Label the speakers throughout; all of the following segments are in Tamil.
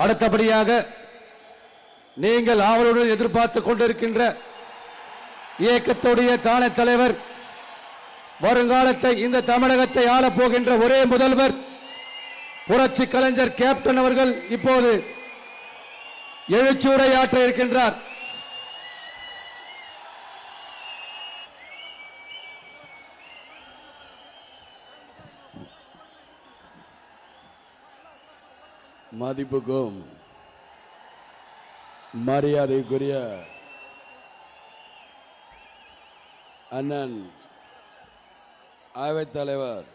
Speaker 1: அடுத்தபடியாக நீங்கள் ஆவலுடன் எதிர்பார்த்து கொண்டிருக்கின்ற இயக்கத்துடைய தான தலைவர் வருங்காலத்தை இந்த தமிழகத்தை ஆளப்போகின்ற ஒரே முதல்வர் புரட்சி கலைஞர் கேப்டன் அவர்கள் இப்போது எழுச்சூரை ஆற்ற இருக்கின்றார்.
Speaker 2: மதிப்புக்கும் மரியாதைக்குரிய அண்ணன் அவைத் தலைவர்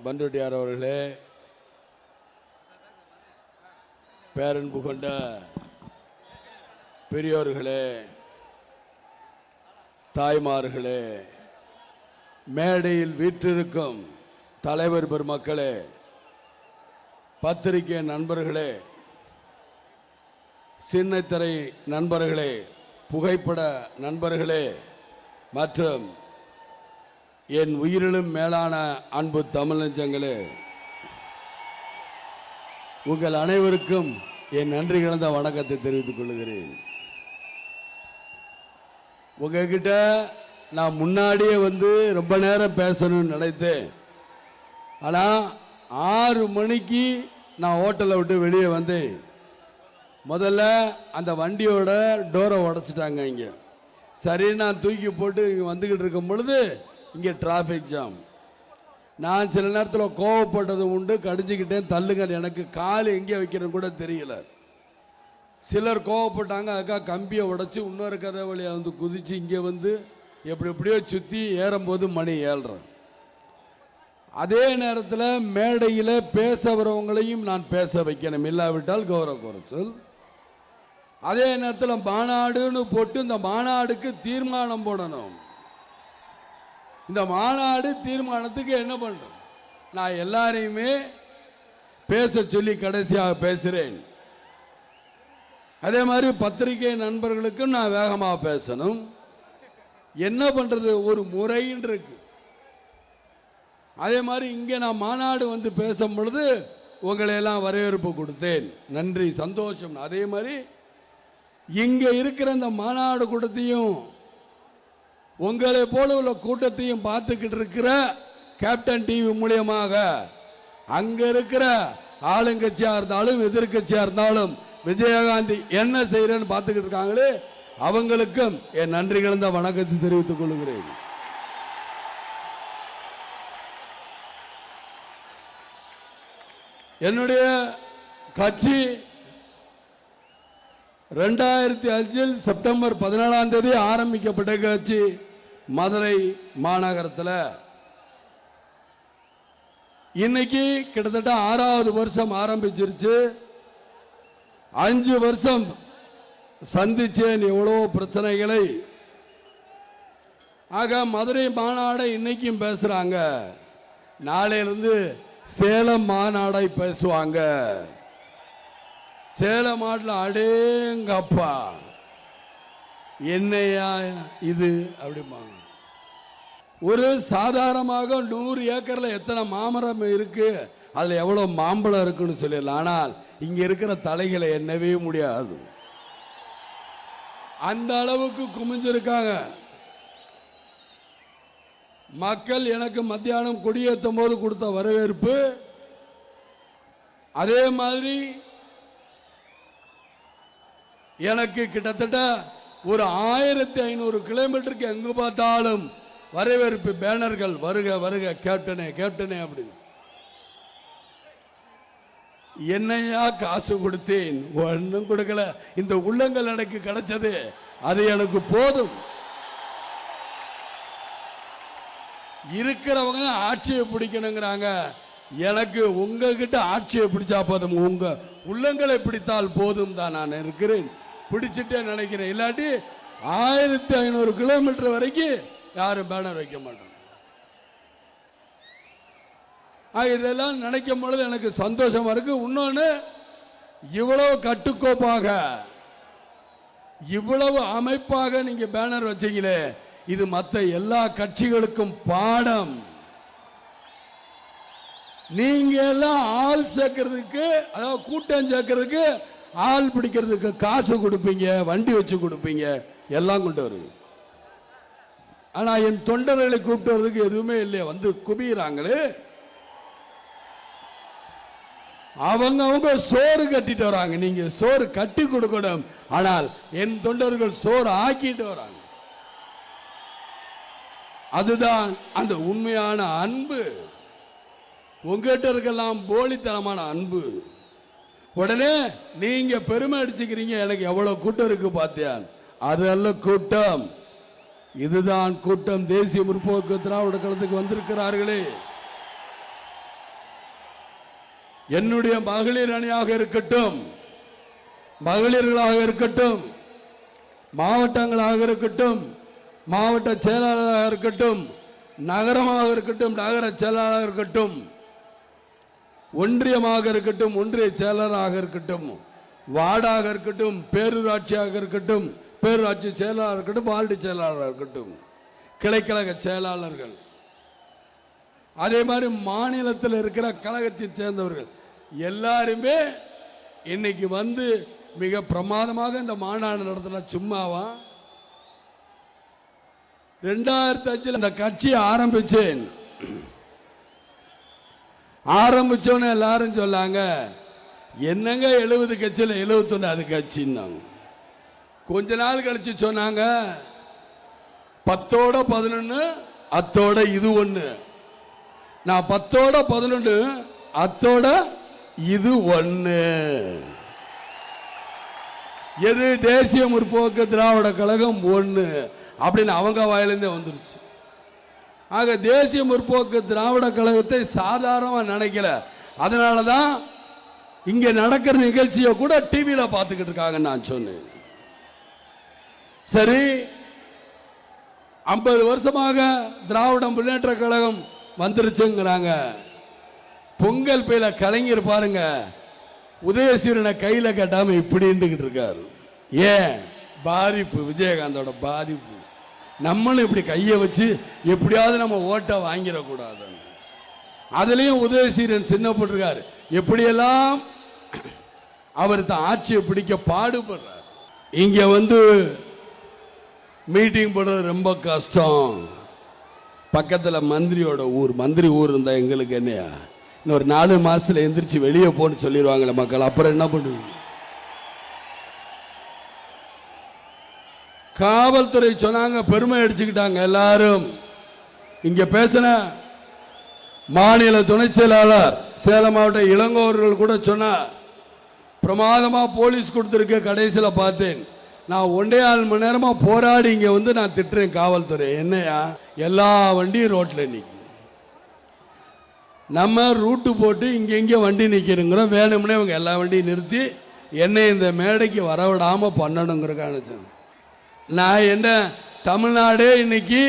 Speaker 2: பண்டுட்டியார் அவர்களே பேரன்பு கொண்ட பெரியோர்களே தாய்மார்களே மேடையில் வீற்றிருக்கும் தலைவர் பெருமக்களே பத்திரிகை நண்பர்களே சின்னத்திரை நண்பர்களே புகைப்பட நண்பர்களே மற்றும் என் உயிரிலும் மேலான அன்பு தமிழ் நெஞ்சங்களே உங்கள் அனைவருக்கும் என் நன்றி கலந்த வணக்கத்தை தெரிவித்துக் கொள்கிறேன். உங்ககிட்ட நான் முன்னாடியே வந்து ரொம்ப நேரம் பேசணும்னு நினைத்தேன். ஆனால் ஆறு மணிக்கு நான் ஹோட்டலை விட்டு வெளியே வந்தேன். முதல்ல அந்த வண்டியோட டோரை உடச்சிட்டாங்க இங்கே. சரி நான் தூக்கி போட்டு இங்கே வந்துக்கிட்டு இருக்கும் பொழுது இங்கே டிராஃபிக் ஜாம் நான் சில நேரத்தில் கோவப்பட்டது உண்டு கடிஞ்சிக்கிட்டேன் தள்ளுங்க எனக்கு கால் எங்கே வைக்கிறேன்னு கூட தெரியல. சிலர் கோவப்பட்டாங்க அக்கா கம்பியை உடைச்சி இன்னொரு கதை வழியாக வந்து குதித்து இங்கே வந்து எப்படி எப்படியோ சுற்றி ஏறும்போது மணி ஏழ்றேன் அதே நேரத்தில் மேடையில் பேச வரவங்களையும் நான் பேச வைக்கணும். இல்லாவிட்டால் கௌரவ குறைச்சல். அதே நேரத்தில் மாநாடுன்னு போட்டு இந்த மாநாடுக்கு தீர்மானம் போடணும். இந்த மாநாடு தீர்மானத்துக்கு என்ன பண்ணுறோம் நான் எல்லாரையுமே பேச சொல்லி கடைசியாக பேசுகிறேன் அதே மாதிரி பத்திரிகை நண்பர்களுக்கும் நான் வேகமாக பேசணும். என்ன பண்ணுறது ஒரு முறைன்னு இருக்கு. அதே மாதிரி இங்கே நான் மாநாடு வந்து பேசும் பொழுது உங்களை எல்லாம் வரவேற்பு கொடுத்தேன். நன்றி சந்தோஷம். அதே மாதிரி இங்கே இருக்கிற இந்த மாநாடு கூட்டத்தையும் உங்களை போல உள்ள கூட்டத்தையும் பார்த்துக்கிட்டு இருக்கிற கேப்டன் டிவி மூலியமாக அங்கே இருக்கிற ஆளுங்கட்சியாக இருந்தாலும் எதிர்கட்சியாக இருந்தாலும் விஜயகாந்தி என்ன செய்கிறேன்னு பார்த்துக்கிட்டு இருக்காங்களே அவங்களுக்கும் என் நன்றி கலந்த வணக்கத்தை தெரிவித்துக் கொள்கிறேன். என்னுடைய கட்சி ரெண்டாயிரத்தி அஞ்சில் செப்டம்பர் பதினாலாம் தேதி ஆரம்பிக்கப்பட்ட கட்சி மதுரை மாநகரத்தில். இன்னைக்கு கிட்டத்தட்ட ஆறாவது வருஷம் ஆரம்பிச்சிருச்சு. அஞ்சு வருஷம் சந்திச்சேன் எவ்வளோ பிரச்சனைகளை. ஆக மதுரை மாநாடை இன்னைக்கும் பேசுகிறாங்க நாளையிலிருந்து சேலம் மாநாடாய் பேசுவாங்க. சேலம் மாட்டில் அடேங்கப்பா. என்னையா இது? அப்படிம்பாங்க. ஒரு சாதாரணமாக நூறு ஏக்கரில் எத்தனை மாமரம் இருக்குது அதில் எவ்வளோ மாம்பழம் இருக்குன்னு சொல்லிடலாம். ஆனால் இங்கே இருக்கிற தலைகளை எண்ணவே முடியாது. அந்த அளவுக்கு குமிஞ்சிருக்காங்க. மக்கள் எனக்கு மத்தியானம் கொடியேற்றும் போது கொடுத்த வரவேற்பு. அதே மாதிரி எனக்கு கிட்டத்தட்ட ஒரு ஆயிரத்தி ஐநூறு கிலோமீட்டருக்கு எங்கு பார்த்தாலும் வரவேற்பு பேனர்கள் வருக வருக கேப்டனே கேப்டனே அப்படின்னு. என்னையா காசு கொடுத்தேன்? ஒன்றும் கொடுக்கல. இந்த உள்ளங்கள் எனக்கு கிடைச்சது. அது எனக்கு போதும். இருக்கிறவங்க ஆட்சியை பிடிக்கணுங்கிறாங்க. எனக்கு உங்ககிட்ட ஆட்சியை பிடிச்சா போதும். உங்க உள்ளங்களை பிடித்தால் போதும் தான் நான் இருக்கிறேன். பிடிச்சிட்டே நினைக்கிறேன். இல்லாட்டி ஆயிரத்தி ஐநூறு கிலோமீட்டர் வரைக்கும் யாரும் பேனர் வைக்க மாட்டாங்க. இதெல்லாம் நினைக்கும் பொழுது எனக்கு சந்தோஷமா இருக்கு. இன்னொன்று இவ்வளவு கட்டுக்கோப்பாக இவ்வளவு அமைப்பாக நீங்க பேனர் வச்சீங்களே இது மற்ற எல்லா கட்சிகளுக்கும் பாடம். நீங்க எல்லாம் ஆள் சேர்க்கறதுக்கு அதாவது கூட்டம் சேர்க்கறதுக்கு ஆள் பிடிக்கிறதுக்கு காசு கொடுப்பீங்க வண்டி வச்சு கொடுப்பீங்க எல்லாம் கொண்டு வருவீங்க ஆனா என் தொண்டர்களை கூப்பிட்டு வர்றதுக்கு எதுவுமே இல்லையா வந்து குபிகிறாங்களே அவங்க அவங்க சோறு கட்டிட்டு வராங்க நீங்க சோறு கட்டி கொடுக்கணும். ஆனால் என் தொண்டர்கள் சோறு ஆக்கிட்டு வராங்க. அதுதான் அந்த உண்மையான அன்பு. உங்ககிட்ட இருக்கலாம் போலித்தனமான அன்பு. உடனே நீங்க பெருமை அடிச்சுக்கிறீங்க எனக்கு எவ்வளவு கூட்டம் இருக்கு பார்த்தேன் அது அல்ல கூட்டம். இதுதான் கூட்டம். தேசிய முற்போக்கு திராவிட கழகத்துக்கு வந்திருக்கிறார்களே. என்னுடைய மகளிர் அணியாக இருக்கட்டும் மகளிர்களாக இருக்கட்டும் மாவட்டங்களாக இருக்கட்டும் மாவட்ட செயலாளராக இருக்கட்டும் நகரமாக இருக்கட்டும் நகர செயலாளராக இருக்கட்டும் ஒன்றியமாக இருக்கட்டும் ஒன்றிய செயலராக இருக்கட்டும் வார்டாக இருக்கட்டும் பேரூராட்சியாக இருக்கட்டும் பேரூராட்சி செயலாளர் இருக்கட்டும் வார்டு செயலாளராக இருக்கட்டும் கிளைக்கழக செயலாளர்கள். அதே மாதிரி மாநிலத்தில் இருக்கிற கழகத்தை சேர்ந்தவர்கள். எல்லாருமே இன்னைக்கு வந்து மிக பிரமாதமாக இந்த மாநாடு நடத்தின சும்மாவா? ரெண்டாயிரத்தி அஞ்சில் அந்த கட்சியை ஆரம்பிச்சேன். ஆரம்பிச்சோன்னு எல்லாரும் சொல்லாங்க என்னங்க எழுபது கட்சியில் எழுபத்தொன்று அது கட்சின்னாங்க. கொஞ்ச நாள் கழிச்சு சொன்னாங்க பத்தோட பதினொன்று அத்தோட இது ஒன்று நான் பத்தோட பதினொன்று அத்தோட இது ஒன்று எது தேசிய முற்போக்கு திராவிட கழகம் ஒன்று அப்படின்னு அவங்க வாயிலேருந்தே வந்துருச்சு. ஆக தேசிய முற்போக்கு திராவிட கழகத்தை சாதாரணமாக நினைக்கல. அதனால தான் இங்கே நடக்கிற நிகழ்ச்சியை கூட டிவியில் பார்த்துக்கிட்டு இருக்காங்கன்னு நான் சொன்னேன். சரி ஐம்பது வருஷமாக திராவிட முன்னேற்ற கழகம் வந்துருச்சுங்கிறாங்க. பொங்கல் பையில கலைஞர் பாருங்கள் உதயசூரியனை கையில் கட்டாமல் இப்படின்ட்டுக்கிட்டு இருக்காரு. ஏன்? பாதிப்பு விஜயகாந்தோட பாதிப்பு. நம்மளும் இப்படி கையை வச்சு எப்படியாவது நம்ம ஓட்டை வாங்கிடக்கூடாது அதுலேயும் உதயசீரன் சின்னப்பட்டிருக்காரு எப்படியெல்லாம் அவர் தான் ஆட்சியை பிடிக்க பாடுபடுறார். இங்கே வந்து மீட்டிங் போடுறது ரொம்ப கஷ்டம். பக்கத்தில் மந்திரியோட ஊர் மந்திரி ஊர் இருந்தால் எங்களுக்கு என்னையா? இன்னொரு நாலு மாசத்துல எந்திரிச்சு வெளியே போன்னு சொல்லிடுவாங்களே மக்கள். அப்புறம் என்ன பண்ணுவீங்க? காவல்துறை சொன்னாங்க பெருமை அடிச்சுக்கிட்டாங்க எல்லாரும். இங்க பேசின மாநில துணை செயலாளர் சேலம் மாவட்ட இளங்கோவர்கள் கூட சொன்னார் பிரமாதமா போலீஸ் கொடுத்துருக்க கடைசியில் பார்த்தேன். நான் ஒன்றே ஆள் மணி நேரமா போராடி இங்க வந்து நான் திட்டுறேன் காவல்துறை. என்னையா? எல்லா வண்டியும் ரோட்ல நிற்கும் நம்ம ரூட்டு போட்டு இங்கெங்கே வண்டி நிற்கிறோங்கிறோம் வேணும்னே இவங்க எல்லா வண்டியும் நிறுத்தி என்னை இந்த மேடைக்கு வரவிடாமல் பண்ணணுங்கிறக்கான நான் என்ன தமிழ்நாடே இன்னைக்கு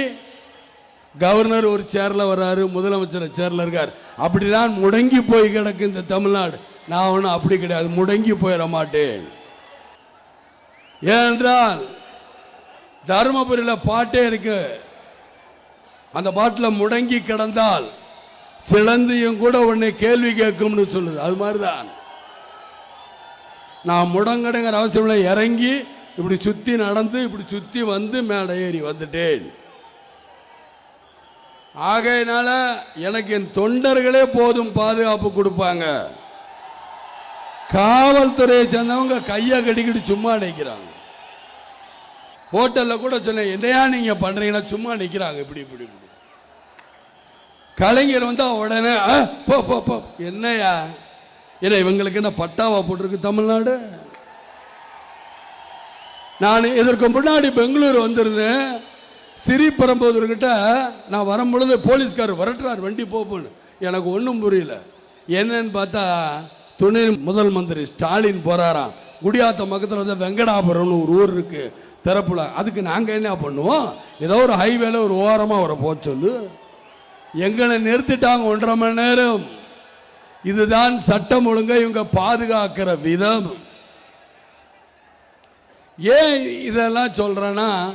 Speaker 2: கவர்னர் ஒரு சேரில் வர்றாரு முதலமைச்சர் சேரில் இருக்கார். அப்படிதான் முடங்கி போய் கிடக்கு இந்த தமிழ்நாடு. நான் ஒன்றும் அப்படி கிடையாது முடங்கி போயிட மாட்டேன். ஏனென்றால் தருமபுரியில் பாட்டே இருக்கு. அந்த பாட்டில் முடங்கி கிடந்தால் சிலந்தியும் கூட உன்னை கேள்வி கேட்கும்னு சொல்லுது. அது மாதிரி தான் நான் முடங்கடுங்கிற அவசியம் இல்லை இறங்கி இப்படி சுற்றி நடந்து இப்படி சுற்றி வந்து மேடை ஏறி வந்துட்டேன். ஆகையினால எனக்கு என் தொண்டர்களே போதும் பாதுகாப்பு கொடுப்பாங்க. காவல்துறையை சேர்ந்தவங்க கையை கட்டிக்கிட்டு சும்மா நிற்கிறாங்க ஹோட்டலில் கூட சொன்னேன் என்னையா நீங்கள் பண்ணுறீங்கன்னா சும்மா நிற்கிறாங்க இப்படி இப்படி இப்படி. கலைஞர் வந்தா உடனே "ஆ, போ போ போ. என்னையா? இல்லை இவங்களுக்கு என்ன பட்டாவா போட்டிருக்கு தமிழ்நாடு? நான் இதற்கு முன்னாடி பெங்களூர் வந்திருந்தேன். சிறிபெரும்புதூர்கிட்ட நான் வரும்பொழுது போலீஸ்கார் வரட்டுறார் வண்டி போப்புன்னு எனக்கு ஒன்றும் புரியல. என்னன்னு பார்த்தா துணை முதல் மந்திரி ஸ்டாலின் போறாராம். குடியாத்த பக்கத்தில் வந்து வெங்கடாபுரம்னு ஒரு ஊர் இருக்குது திறப்புல. அதுக்கு நாங்கள் என்ன பண்ணுவோம்? ஏதோ ஒரு ஹைவேல ஒரு ஓரமாக அவரை போக சொல்லு. எங்களை நிறுத்திட்டாங்க ஒன்றரை மணி நேரம். இதுதான் சட்டம் ஒழுங்கை இவங்க பாதுகாக்கிற விதம். ஏன் இதெல்லாம் சொல்றேன்னா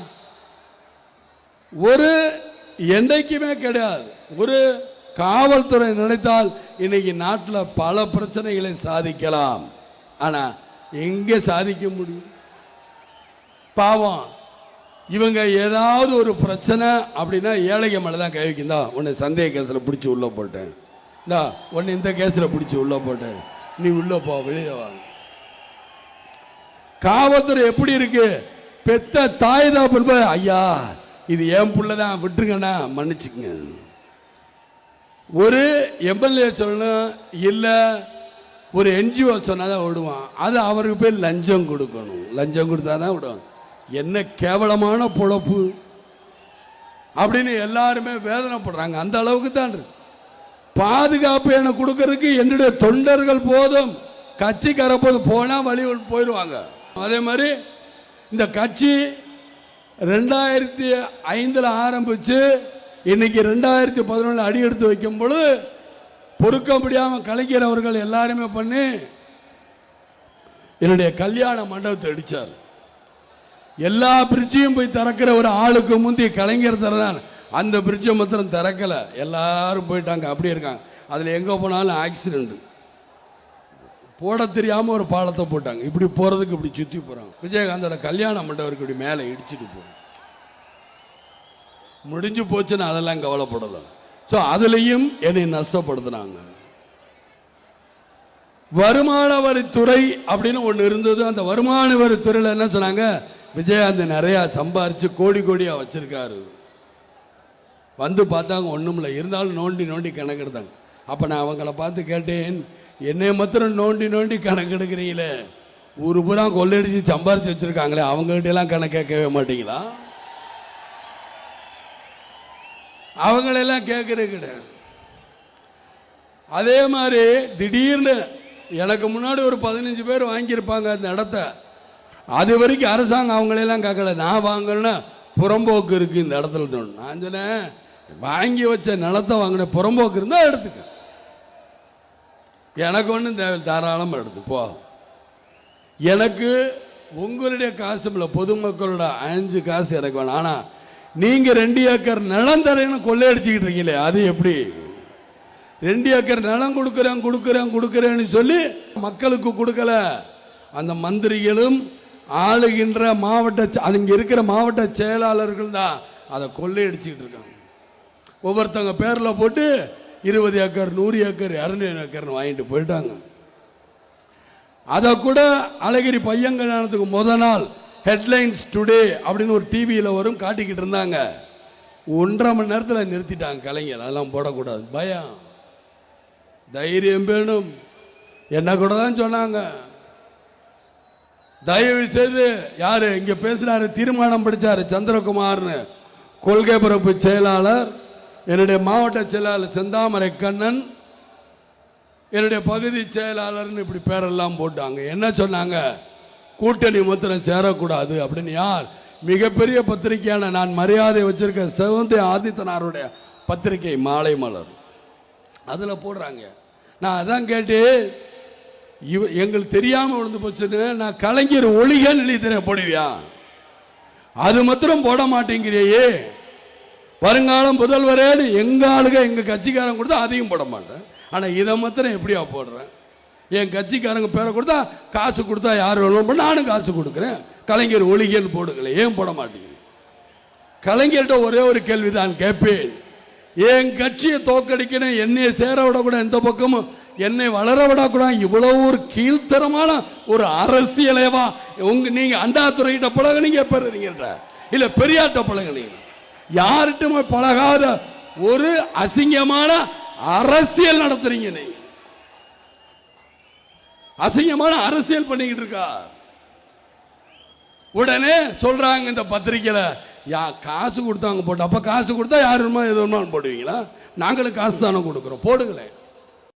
Speaker 2: ஒரு என்றைக்குமே கிடையாது. ஒரு காவல்துறை நினைத்தால் இன்னைக்கு நாட்டில் பல பிரச்சனைகளை சாதிக்கலாம். ஆனால் எங்கே சாதிக்க முடியும்? பாவம். இவங்க ஏதாவது ஒரு பிரச்சனை அப்படின்னா ஏழைங்க மேலே தான் கை வைக்குந்தா உன்னை சந்தேக கேஸில் பிடிச்சி உள்ளே போட்டேன். இந்தா உன்னை இந்த கேஸில் பிடிச்சி உள்ளே போட்டேன். நீ உள்ளே போ வெளியே வாங்க காவல்துறை எப்படி இருக்கு? பெத்த தாய் தான் பின்பு ஐயா இது என் பிள்ளை தான் விட்டுருங்கண்ணா மன்னிச்சுக்கங்க. ஒரு எம்எல்ஏ சொல்லணும் இல்லை ஒரு என்ஜிஓ சொன்னால் தான் விடுவான் அது அவருக்கு போய் லஞ்சம் கொடுக்கணும். லஞ்சம் கொடுத்தா தான் விடுவான் என்ன கேவலமான பொழப்பு? அப்படின்னு எல்லாருமே வேதனைப்படுறாங்க. அந்த அளவுக்கு தான் இருக்கு. பாதுகாப்பு எனக்கு கொடுக்கறதுக்கு என்னுடைய தொண்டர்கள் போதும். கட்சிக்கார போதும் போனால் வழி போயிடுவாங்க. அதே மாதிரி இந்த கட்சி ரெண்டாயிரத்தி ஐந்தில் ஆரம்பித்து இன்னைக்கு ரெண்டாயிரத்தி பதினொன்று அடி எடுத்து வைக்கும் பொழுது பொறுக்க முடியாமல் கலைஞர் அவர்கள் எல்லாருமே பண்ணி என்னுடைய கல்யாண மண்டபத்தை அடித்தார் எல்லா பிரிட்ஜையும் போய் திறக்கிற ஒரு ஆளுக்கு முந்தி கலைஞர் திறந்தான் அந்த பிரிட்ஜை மாத்திரம் திறக்கல. எல்லாரும் போயிட்டாங்க. அப்படியே இருக்காங்க. அதில் எங்கே போனாலும் ஆக்சிடென்ட் போட தெரியாமல் ஒரு பாலத்தை போட்டாங்க. இப்படி போகிறதுக்கு இப்படி சுற்றி போகிறாங்க விஜயகாந்தோட கல்யாண மண்டபருக்கு இப்படி மேலே இடிச்சிட்டு போகும் முடிஞ்சு போச்சுன்னு அதெல்லாம் கவலைப்படலை. ஸோ அதுலேயும் என்னை நஷ்டப்படுத்தினாங்க. வருமான வரித்துறை அப்படின்னு ஒன்று இருந்தது. அந்த வருமான வரித்துறையில் என்ன சொன்னாங்க? விஜயகாந்த் நிறையா சம்பாரித்து கோடி கோடியாக வச்சுருக்காரு. வந்து பார்த்தாங்க ஒன்றும் இல்லை. இருந்தாலும் நோண்டி நோண்டி கணக்கெடுத்தாங்க. அப்போ நான் அவங்கள பார்த்து கேட்டேன் என்னை மாத்திரம் நோண்டி நோண்டி கணக்கெடுக்கிறீங்களே? ஊரு பூரா கொள்ளடிச்சு சம்பாரித்து வச்சுருக்காங்களே அவங்ககிட்டலாம் கணக்கு கேட்கவே மாட்டிங்களா? அவங்களெல்லாம் கேட்குறது கிடையாது அதே மாதிரி திடீர்னு எனக்கு முன்னாடி ஒரு பதினஞ்சு பேர் வாங்கியிருப்பாங்க அந்த இடத்த. அது வரைக்கும் அரசாங்கம் அவங்களெல்லாம் கேட்கல. நான் வாங்கணும்னா புறம்போக்கு இருக்குது இந்த இடத்துல தோணும் நான் சொன்னேன் வாங்கி வச்ச நிலத்தை வாங்கின புறம்போக்கு இருந்தால் எடுத்துக்க. எனக்கு ஒன்றும் தேவை தாராளமாக எடுத்து போ. எனக்கு உங்களுடைய காசு இல்லை பொதுமக்களோட அஞ்சு காசு எனக்கு வேணும். ஆனால் நீங்கள் ரெண்டு ஏக்கர் நிலம் தரேன்னு கொள்ளையடிச்சுக்கிட்டு இருக்கீங்களே அது எப்படி? ரெண்டு ஏக்கர் நிலம் கொடுக்குறேன் கொடுக்குறேன் கொடுக்குறேன்னு சொல்லி மக்களுக்கு கொடுக்கல. அந்த மந்திரிகளும் ஆளுகின்ற மாவட்ட செ- இருக்கிற மாவட்ட செயலாளர்கள் தான் அதை கொள்ளையடிச்சுக்கிட்டு இருக்காங்க. ஒவ்வொருத்தவங்க பேரில் போட்டு இருபது ஏக்கர் நூறு ஏக்கர் இரநூறு ஏக்கர்னு வாங்கிட்டு போயிட்டாங்க. அதை கூட அழகிரி பையன் கல்யாணத்துக்கு முத நாள் ஹெட்லைன்ஸ் டுடே அப்படின்னு ஒரு டிவியில் வரும் காட்டிக்கிட்டு இருந்தாங்க. ஒன்றரை மணி நேரத்தில் நிறுத்திட்டாங்க கலைஞர். அதெல்லாம் போடக்கூடாது. பயம். தைரியம் வேணும். என்ன கூட தான் சொன்னாங்க. தயவு செய்து யாரு இங்க பேசினாரு தீர்மானம் படிச்சாரு சந்திரகுமார்னு. கொள்கை பரப்பு செயலாளர் என்னுடைய மாவட்ட செயலாளர் செந்தாமரை கண்ணன் என்னுடைய பகுதி செயலாளர்னு இப்படி பேரெல்லாம் போட்டாங்க. என்ன சொன்னாங்க? கூட்டணி மாத்திரம் சேரக்கூடாது அப்படின்னு யார்? மிகப்பெரிய பத்திரிகையான நான் மரியாதை வச்சிருக்க செவந்தி ஆதித்தனாருடைய பத்திரிகை மாலை மலர். அதில் போடுறாங்க. நான் அதான் கேட்டு இவ எங்களுக்கு தெரியாமல் விழுந்து போச்சுன்னு நான் கலைஞர் ஒளிகன்னு எழுதி போடுவியா? அது மாத்திரம் போட மாட்டேங்கிறியே. வருங்காலம் முதல்வரேன்னு எங்க ஆளுக எங்க கட்சிக்காரன் கொடுத்தா அதையும் போட மாட்டேன். ஆனால் இதை மாத்திரம் எப்படியா போடுறேன்? என் கட்சிக்காரங்க பேரை கொடுத்தா காசு கொடுத்தா யார் வேணும் நானும் காசு கொடுக்குறேன். கலைஞர் ஒளிகன்னு போடுங்களே ஏன் போட மாட்டேங்குது கலைஞர்கிட்ட ஒரே ஒரு கேள்விதான் கேட்பேன். என் கட்சியை தோக்கடிக்கணும் என்னையை சேர விடக்கூட எந்த பக்கமும் என்னை வளர விடக்கூடாது இவ்வளோ ஒரு கீழ்த்தரமான ஒரு அரசியலேவா உங்க நீங்கள் அண்டாத்துறைகிட்ட பழகுனீங்க பெறுறீங்கன்ற இல்லை பெரியார்கிட்ட பழகுனீங்க யார்கிட்டயுமே பழகாத ஒரு அசிங்கமான அரசியல் நடத்துறீங்க நீ? அசிங்கமான அரசியல் பண்ணிக்கிட்டு இருக்கா? உடனே சொல்றாங்க இந்த பத்திரிக்கையில யா காசு கொடுத்தாங்க போட்டு அப்ப காசு கொடுத்தா யாருமா எது வேணுமாலும் போடுவீங்களா? நாங்களும் காசு தானே கொடுக்குறோம் போடுங்களேன்.